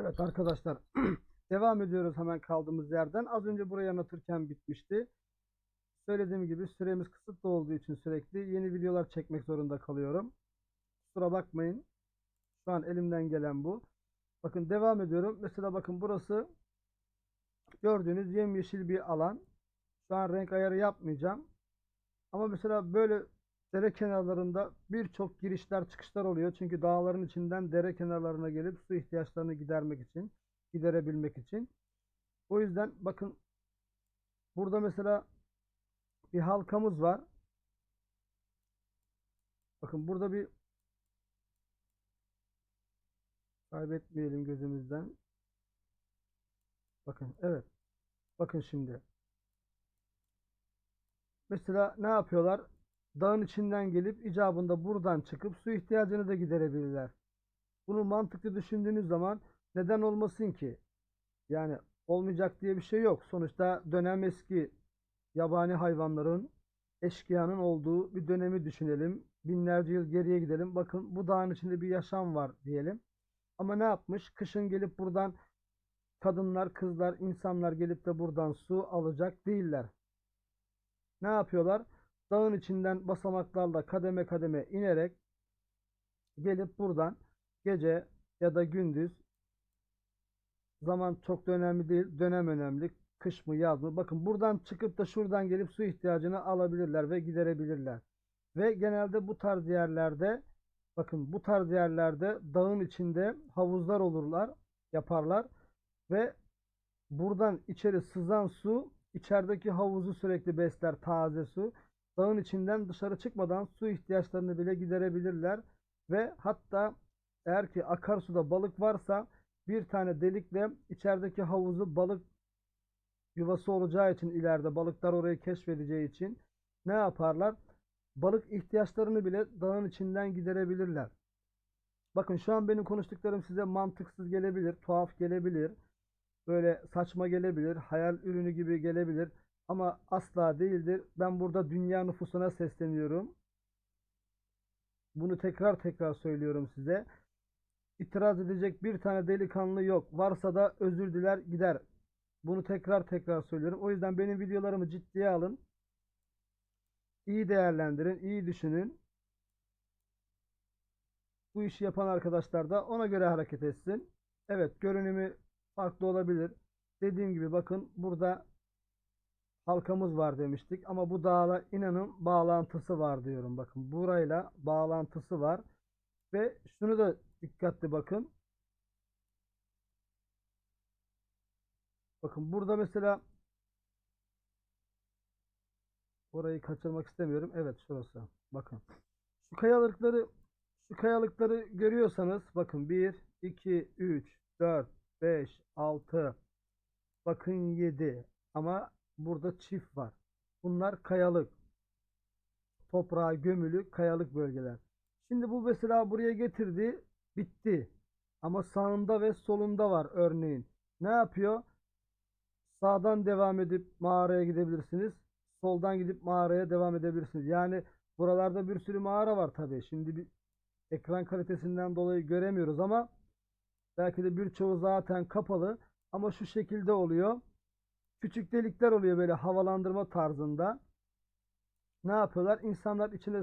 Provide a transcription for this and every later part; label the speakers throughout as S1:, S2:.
S1: Evet arkadaşlar devam ediyoruz hemen kaldığımız yerden. Az önce burayı anlatırken bitmişti. Söylediğim gibi süremiz kısıtlı olduğu için sürekli yeni videolar çekmek zorunda kalıyorum. Kusura bakmayın. Şu an elimden gelen bu. Bakın devam ediyorum. Mesela bakın burası gördüğünüz yemyeşil bir alan. Şu an renk ayarı yapmayacağım. Ama mesela böyle dere kenarlarında birçok girişler çıkışlar oluyor. Çünkü dağların içinden dere kenarlarına gelip su ihtiyaçlarını gidermek için, giderebilmek için. O yüzden bakın burada mesela bir halkamız var. Bakın burada bir kaybetmeyelim gözümüzden. Bakın evet. Bakın şimdi. Mesela ne yapıyorlar? Dağın içinden gelip icabında buradan çıkıp su ihtiyacını da giderebilirler. Bunu mantıklı düşündüğünüz zaman neden olmasın ki? Yani olmayacak diye bir şey yok. Sonuçta dönem eski yabani hayvanların eşkıyanın olduğu bir dönemi düşünelim. Binlerce yıl geriye gidelim. Bakın bu dağın içinde bir yaşam var diyelim. Ama ne yapmış? Kışın gelip buradan kadınlar, kızlar, insanlar gelip de buradan su alacak değiller. Ne yapıyorlar? Dağın içinden basamaklarla kademe kademe inerek gelip buradan gece ya da gündüz zaman çok da önemli değil. Dönem önemli. Kış mı yaz mı? Bakın buradan çıkıp da şuradan gelip su ihtiyacını alabilirler ve giderebilirler. Ve genelde bu tarz yerlerde bakın bu tarz yerlerde dağın içinde havuzlar olurlar, yaparlar ve buradan içeri sızan su içerideki havuzu sürekli besler taze su. Dağın içinden dışarı çıkmadan su ihtiyaçlarını bile giderebilirler ve hatta eğer ki akarsuda balık varsa bir tane delikle içerideki havuzu balık yuvası olacağı için ileride balıklar orayı keşfedeceği için ne yaparlar? Balık ihtiyaçlarını bile dağın içinden giderebilirler. Bakın şu an benim konuştuklarım size mantıksız gelebilir, tuhaf gelebilir, böyle saçma gelebilir, hayal ürünü gibi gelebilir ama asla değildir. Ben burada dünya nüfusuna sesleniyorum. Bunu tekrar tekrar söylüyorum size. İtiraz edecek bir tane delikanlı yok. Varsa da özür diler gider. Bunu tekrar tekrar söylüyorum. O yüzden benim videolarımı ciddiye alın. İyi değerlendirin, iyi düşünün. Bu işi yapan arkadaşlar da ona göre hareket etsin. Evet, görünümü farklı olabilir. Dediğim gibi bakın burada halkamız var demiştik ama bu dağla inanın bağlantısı var diyorum. Bakın burayla bağlantısı var. Ve şunu da dikkatli bakın. Bakın burada mesela orayı kaçırmak istemiyorum. Evet şurası. Bakın. Şu kayalıkları şu kayalıkları görüyorsanız bakın 1 2 3 4 5 6 bakın 7 ama burada çift var. Bunlar kayalık. Toprağa gömülü kayalık bölgeler. Şimdi bu mesela buraya getirdi, bitti. Ama sağında ve solunda var örneğin. Ne yapıyor? Sağdan devam edip mağaraya gidebilirsiniz. Soldan gidip mağaraya devam edebilirsiniz. Yani buralarda bir sürü mağara var tabii. Şimdi bir ekran kalitesinden dolayı göremiyoruz ama belki de birçoğu zaten kapalı. Ama şu şekilde oluyor. Küçük delikler oluyor böyle havalandırma tarzında. Ne yapıyorlar? İnsanlar içine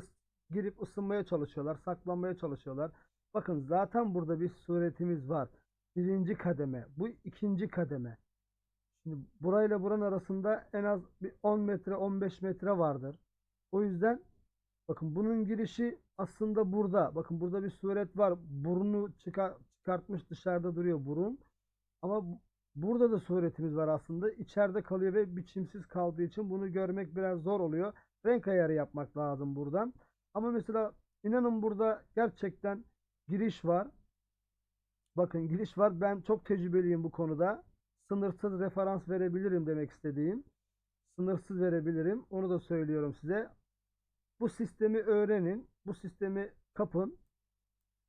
S1: girip ısınmaya çalışıyorlar, saklanmaya çalışıyorlar. Bakın zaten burada bir suretimiz var. Birinci kademe. Bu ikinci kademe. Şimdi burayla buranın arasında en az bir 10 metre 15 metre vardır. O yüzden bakın bunun girişi aslında burada. Bakın burada bir suret var. Burnu çıkar, çıkartmış dışarıda duruyor burun. Ama burada da suretimiz var aslında. İçeride kalıyor ve biçimsiz kaldığı için bunu görmek biraz zor oluyor. Renk ayarı yapmak lazım buradan. Ama mesela inanın burada gerçekten giriş var. Bakın giriş var. Ben çok tecrübeliyim bu konuda. Sınırsız referans verebilirim demek istediğim. Sınırsız verebilirim. Onu da söylüyorum size. Bu sistemi öğrenin. Bu sistemi kapın.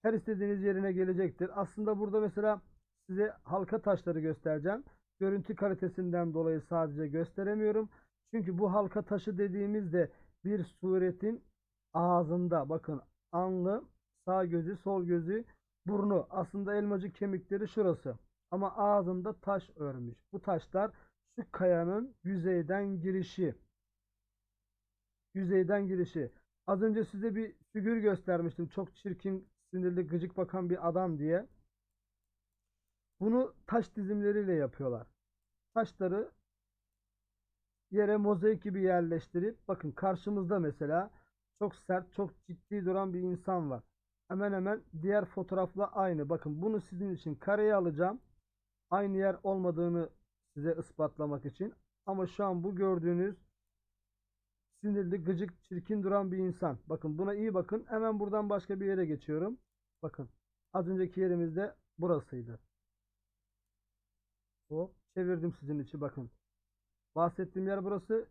S1: Her istediğiniz yerine gelecektir. Aslında burada mesela size halka taşları göstereceğim. Görüntü kalitesinden dolayı sadece gösteremiyorum. Çünkü bu halka taşı dediğimizde bir suretin ağzında bakın anlı sağ gözü sol gözü burnu aslında elmacık kemikleri şurası Ama ağzında taş örmüş. Bu taşlar şu kayanın yüzeyden girişi. Yüzeyden girişi. Az önce size bir figür göstermiştim. Çok çirkin, sinirli, gıcık bakan bir adam diye. Bunu taş dizimleriyle yapıyorlar. Taşları yere mozaik gibi yerleştirip bakın karşımızda mesela çok sert, çok ciddi duran bir insan var. Hemen hemen diğer fotoğrafla aynı. Bakın bunu sizin için kareye alacağım. Aynı yer olmadığını size ispatlamak için. Ama şu an bu gördüğünüz sinirli, gıcık, çirkin duran bir insan. Bakın buna iyi bakın. Hemen buradan başka bir yere geçiyorum. Bakın az önceki yerimizde burasıydı. Hop çevirdim sizin için bakın. Bahsettiğim yer burası.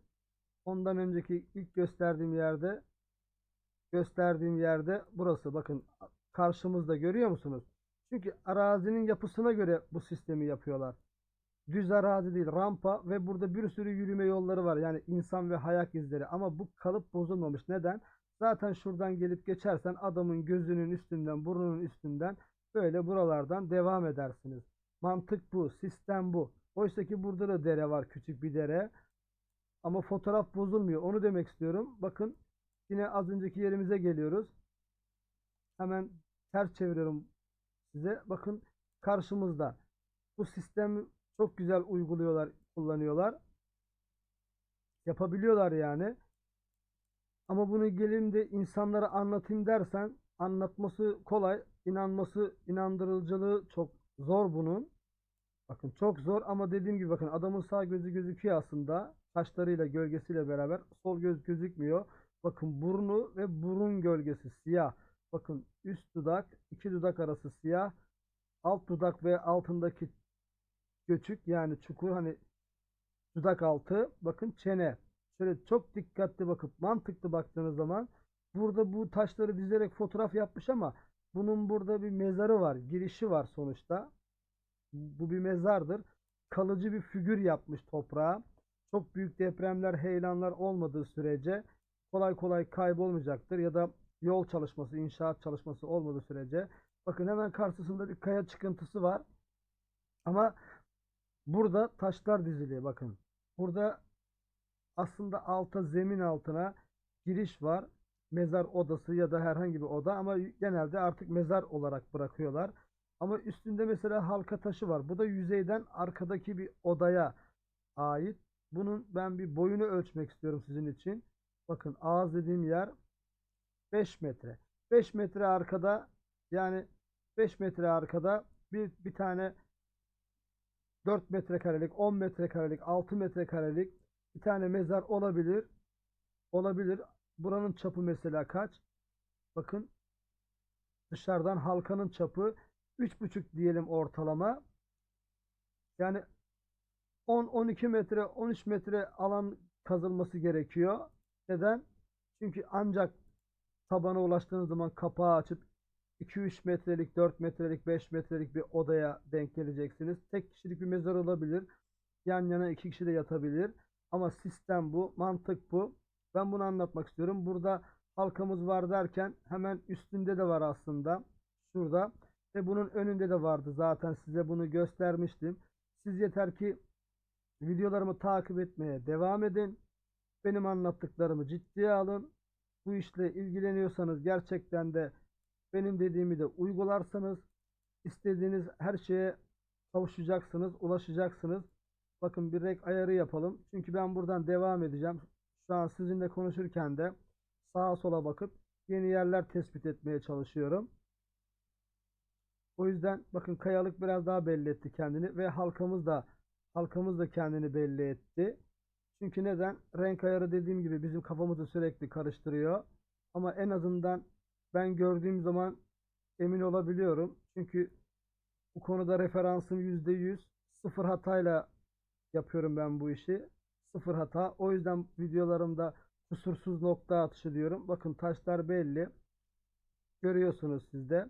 S1: Ondan önceki ilk gösterdiğim yerde gösterdiğim yerde burası. Bakın karşımızda görüyor musunuz? Çünkü arazinin yapısına göre bu sistemi yapıyorlar. Düz arazi değil, rampa ve burada bir sürü yürüme yolları var. Yani insan ve hayak izleri ama bu kalıp bozulmamış. Neden? Zaten şuradan gelip geçersen adamın gözünün üstünden, burnunun üstünden böyle buralardan devam edersiniz. Mantık bu, sistem bu. Oysa ki burada da dere var, küçük bir dere. Ama fotoğraf bozulmuyor. Onu demek istiyorum. Bakın yine az önceki yerimize geliyoruz. Hemen ters çeviriyorum size. Bakın karşımızda. Bu sistemi çok güzel uyguluyorlar, kullanıyorlar. Yapabiliyorlar yani. Ama bunu gelin de insanlara anlatayım dersen anlatması kolay, inanması, inandırıcılığı çok zor bunun. Bakın çok zor ama dediğim gibi bakın adamın sağ gözü gözüküyor aslında. Saçlarıyla gölgesiyle beraber sol göz gözükmüyor. Bakın burnu ve burun gölgesi siyah. Bakın üst dudak, iki dudak arası siyah. Alt dudak ve altındaki göçük yani çukur hani dudak altı. Bakın çene. Şöyle çok dikkatli bakıp mantıklı baktığınız zaman burada bu taşları dizerek fotoğraf yapmış ama bunun burada bir mezarı var. Girişi var sonuçta. Bu bir mezardır. Kalıcı bir figür yapmış toprağa. Çok büyük depremler, heyelanlar olmadığı sürece kolay kolay kaybolmayacaktır ya da yol çalışması, inşaat çalışması olmadığı sürece. Bakın hemen karşısında bir kaya çıkıntısı var. Ama burada taşlar dizili bakın. Burada aslında alta zemin altına giriş var. Mezar odası ya da herhangi bir oda ama genelde artık mezar olarak bırakıyorlar. Ama üstünde mesela halka taşı var. Bu da yüzeyden arkadaki bir odaya ait. Bunun ben bir boyunu ölçmek istiyorum sizin için. Bakın ağız dediğim yer 5 metre. 5 metre arkada yani 5 metre arkada bir, bir tane 4 metrekarelik, 10 metrekarelik, 6 metrekarelik bir tane mezar olabilir. Olabilir. Buranın çapı mesela kaç? Bakın dışarıdan halkanın çapı 3,5 diyelim ortalama. Yani 10-12 metre, 13 metre alan kazılması gerekiyor. Neden? Çünkü ancak tabana ulaştığınız zaman kapağı açıp 2-3 metrelik, 4 metrelik, 5 metrelik bir odaya denk geleceksiniz. Tek kişilik bir mezar olabilir. Yan yana iki kişi de yatabilir. Ama sistem bu, mantık bu. Ben bunu anlatmak istiyorum. Burada halkamız var derken hemen üstünde de var aslında. Şurada. Ve bunun önünde de vardı. Zaten size bunu göstermiştim. Siz yeter ki videolarımı takip etmeye devam edin. Benim anlattıklarımı ciddiye alın. Bu işle ilgileniyorsanız gerçekten de benim dediğimi de uygularsanız istediğiniz her şeye kavuşacaksınız, ulaşacaksınız. Bakın bir renk ayarı yapalım. Çünkü ben buradan devam edeceğim. An sizinle konuşurken de sağa sola bakıp yeni yerler tespit etmeye çalışıyorum. O yüzden bakın kayalık biraz daha belli etti kendini ve halkamız da halkamız da kendini belli etti. Çünkü neden? Renk ayarı dediğim gibi bizim kafamızı sürekli karıştırıyor. Ama en azından ben gördüğüm zaman emin olabiliyorum. Çünkü bu konuda referansım %100 sıfır hatayla yapıyorum ben bu işi. Sıfır hata. O yüzden videolarımda kusursuz nokta atışı diyorum. Bakın taşlar belli. Görüyorsunuz siz de.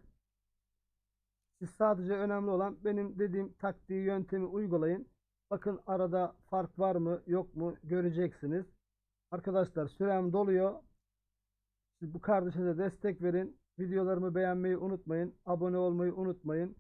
S1: Siz sadece önemli olan benim dediğim taktiği, yöntemi uygulayın. Bakın arada fark var mı yok mu göreceksiniz. Arkadaşlar sürem doluyor. Siz bu kardeşinize destek verin. Videolarımı beğenmeyi unutmayın. Abone olmayı unutmayın.